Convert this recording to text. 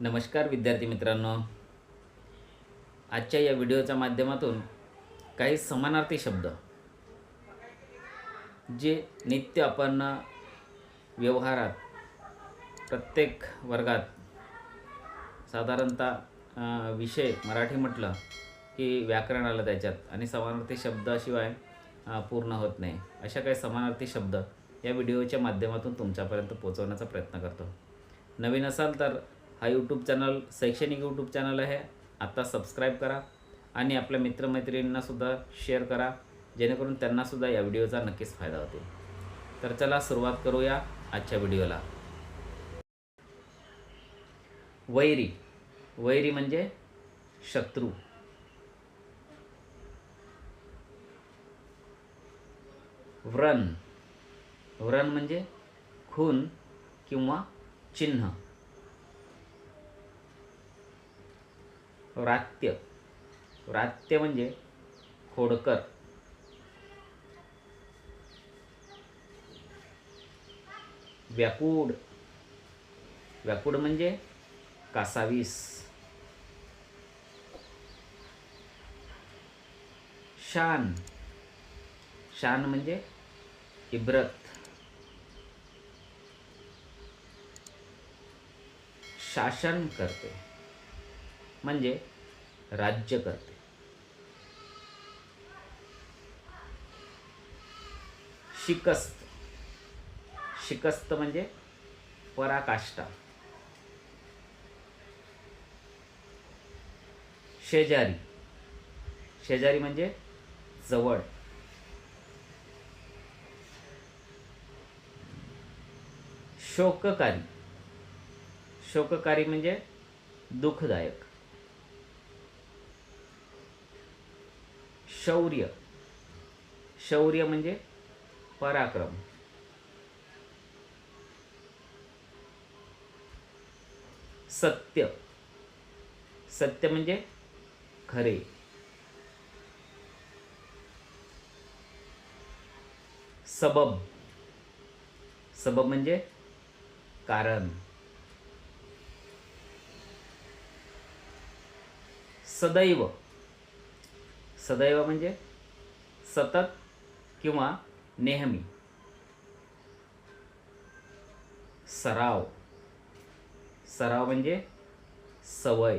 नमस्कार विद्यार्थी मित्रांनो. आजच्या या व्हिडिओच्या माध्यमातून काही समानार्थी शब्द जे नित्य आपण व्यवहारात प्रत्येक वर्गात साधारणतः विषय मराठी म्हटलं की व्याकरण आलं त्याच्यात आणि समानार्थी शब्दाशिवाय पूर्ण होत नाही. अशा काही समानार्थी शब्द या व्हिडिओच्या माध्यमातून तुमच्यापर्यंत पोहोचवण्याचा प्रयत्न करतो. नवीन असाल तर हा यूट्यूब चॅनल शैक्षणिक यूट्यूब चॅनल आहे. आत्ता सबस्क्राईब करा आणि आपल्या मित्रमैत्रिणींनासुद्धा शेअर करा जेणेकरून त्यांनासुद्धा या व्हिडिओचा नक्कीच फायदा होतील. तर चला सुरुवात करूया आजच्या व्हिडिओला वैरी. वैरी म्हणजे शत्रू. व्रण. व्रण म्हणजे खून किंवा चिन्ह. रात्य. रात्य म्हणजे खोडकर. व्याकुड व्याकुड म्हणजे कासावीस. शान. शान म्हणजे इब्रत. शासन करते. म्हणजे राज्य करते. शिकस्त. शिकस्त म्हणजे पराकाष्ठा. शेजारी. शेजारी म्हणजे जवळ. शोककारी. शोककारी म्हणजे दुःखदायक. शौर्य. शौर्य म्हणजे पराक्रम. सत्य. सत्य म्हणजे खरे. सबब. सबब म्हणजे कारण. सदैव. सदैव म्हणजे सतत किंवा नेहमी. सराव. सराव म्हणजे सवय.